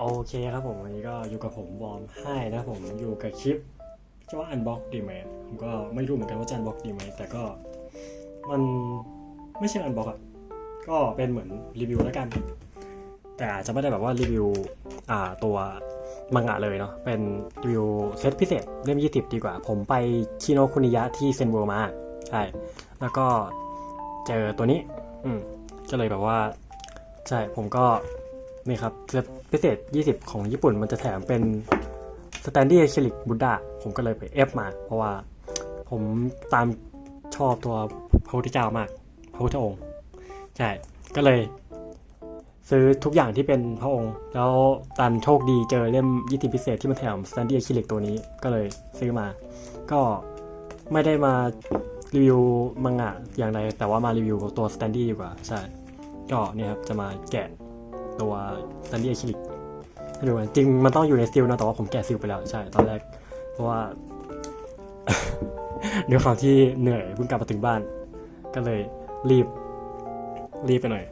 โอเคครับผมวันนี้ก็อยู่กับผมวอร์มให้นะผมอยู่กับคลิปชื่อว่า unbox ดีไหมผมก็ไม่รู้เหมือนกันว่าจะ unbox ดีไหมแต่ก็มันไม่ใช่ unbox อะก็เป็นเหมือนรีวิวแล้วกัน แต่อาจจะไม่ได้แบบว่ารีวิวอ่าตัวมังงะเลยเนาะเป็นรีวิวเซตพิเศษเล่ม 20 ดีกว่า ผมไปคิโนคุนิยะที่เซนเวิร์มาใช่แล้วก็เจอตัวนี้ อืมก็เลยแบบว่า ใช่ผมก็ นี่ครับเซตพิเศษ 20 ของญี่ปุ่นมันจะแถมเป็นสแตนดี้อะคริลิกบุดดาผมก็เลยไปเอฟมา เพราะว่าผมตามชอบตัวพระพุทธเจ้ามาก พระพุทธองค์ ใช่ ก็เลย ซื้อทุกอย่างที่เป็นพระองค์ แล้วตันโชคดีเจอเล่ม20พิเศษที่มันแถมสแตนดี้อะคริลิกตัวนี้ก็เลยซื้อมา ก็ไม่ได้มารีวิวมังงะอย่างไรแต่ว่ามารีวิวตัวสแตนดี้ดีกว่า ใช่ ก็เนี่ยครับจะมาแกะ ตัวซันดี้อะคริลิกให้ดูกันจริงมันต้องอยู่ในซิลนะแต่ว่าผมแกะซิลไปแล้วใช่ตอนแรก เพราะว่าเดี๋ยความที่เหนื่อยเพิ่งกลับมาถึงบ้าน ก็เลยรีบรีบไปหน่อย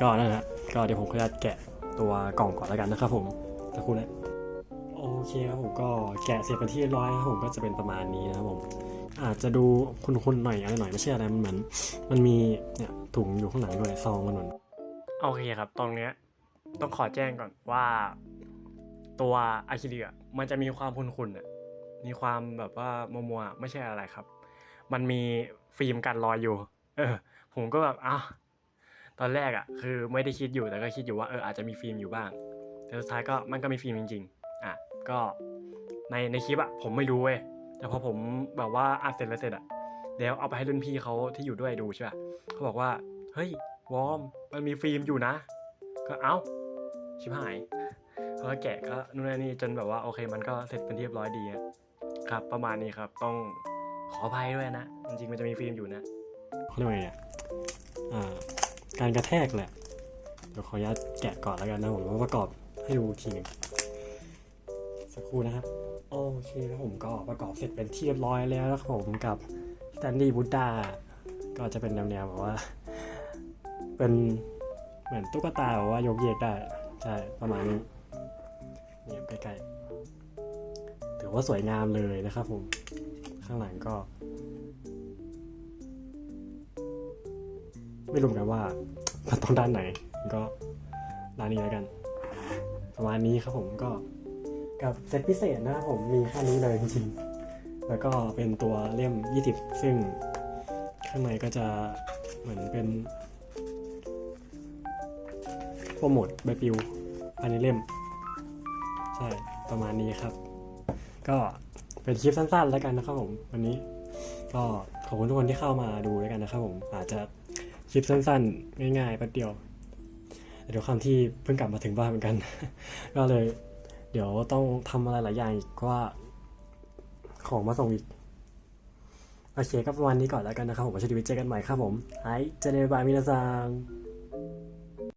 ก็นั่นแหละก็เดี๋ยวผมขออนุญาตแกะตัวกล่องก่อนแล้วกันนะครับผมสักครู่นะโอเคครับผมก็แกะเสร็จเป็นที่ร้อยนะครับผมก็จะเป็นประมาณนี้นะครับผม อาจจะดูคุณๆหน่อยอะไรหน่อยไม่ใช่อะไรมันเหมือน มันมีเนี่ยถุงอยู่ข้างหลังด้วยซองมันเหมือนโอเคครับตรงเนี้ย ต้องขอแจ้งก่อนว่าตัวอะคริลิกอะมันจะมีความคุนๆอะมีความแบบว่ามัวๆไม่ใช่อะไรครับ มันมีฟิล์มกันรอยอยู่ เออ ผมก็แบบอ้าวตอนแรกอะคือไม่ได้คิดอยู่แต่ก็คิดอยู่ว่าเอออาจจะมีฟิล์มอยู่บ้าง แต่สุดท้ายก็มันก็มีฟิล์มจริง ๆ อะก็ในในคลิปอะผมไม่รู้เว้ยแต่พอผมแบบว่าอัดเสร็จแล้วเสร็จอะแล้วเอาไปให้รุ่นพี่เขาที่อยู่ด้วยดูใช่ป่ะเขาบอกว่าเฮ้ยวอร์มมันมีฟิล์มอยู่นะ ก็เอ้าชิบหายเขาก็แกะก็นู่นนี่จนแบบว่าโอเคมันก็เสร็จเป็นที่เรียบร้อยดีครับ ประมาณนี้ครับต้องขออภัยด้วยนะ จริงๆมันจะมีฟิล์มอยู่นะเขาเรียกว่าไงอ่าการกระแทกแหละเดี๋ยวขออนุญาตแกะก่อนแล้วกันนะผมว่าประกอบให้ดูทีนึงสักครู่นะครับ โอเคครับผมก็ประกอบเสร็จเป็นที่เรียบร้อยแล้วนะครับผมกับสแตนดี้บูดดาก็จะเป็นแนวๆแบบว่า เป็น เหมือนตุ๊กตาแบบว่ายกเยกได้ ใช่ประมาณนี้เนี่ยใกล้ๆถือว่าสวยงามเลยนะครับผม ข้างหลังก็ ไม่รู้กันว่ามันต้องด้านไหน ก็ด้านนี้แล้วกัน ประมาณนี้ครับผมก็กับเซตพิเศษนะครับผมมีแค่นี้เลยจริงๆ แล้วก็เป็นตัวเล่ม 20 ซึ่งข้างในก็จะเหมือนเป็น โปรโมทใบปลิวภายในเล่ม ใช่ประมาณนี้ครับ ก็เป็นคลิปสั้นๆแล้วกันนะครับผมวันนี้ ก็ขอบคุณทุกคนที่เข้ามาดูแล้วกันนะครับผมอาจจะคลิปสั้นๆ ง่ายๆแป๊บเดียวแต่เดี๋ยวความที่เพิ่งกลับมาถึงบ้านเหมือนกัน ก็เลย เดี๋ยวต้องทำอะไรหลายอย่างอีกเพราะว่าของมาส่งอีกโอเคก็ประมาณนี้ก่อนแล้วกันนะครับผมมาชวิเจอกันใหม่ครับผมไอเจเนบายมินาซัง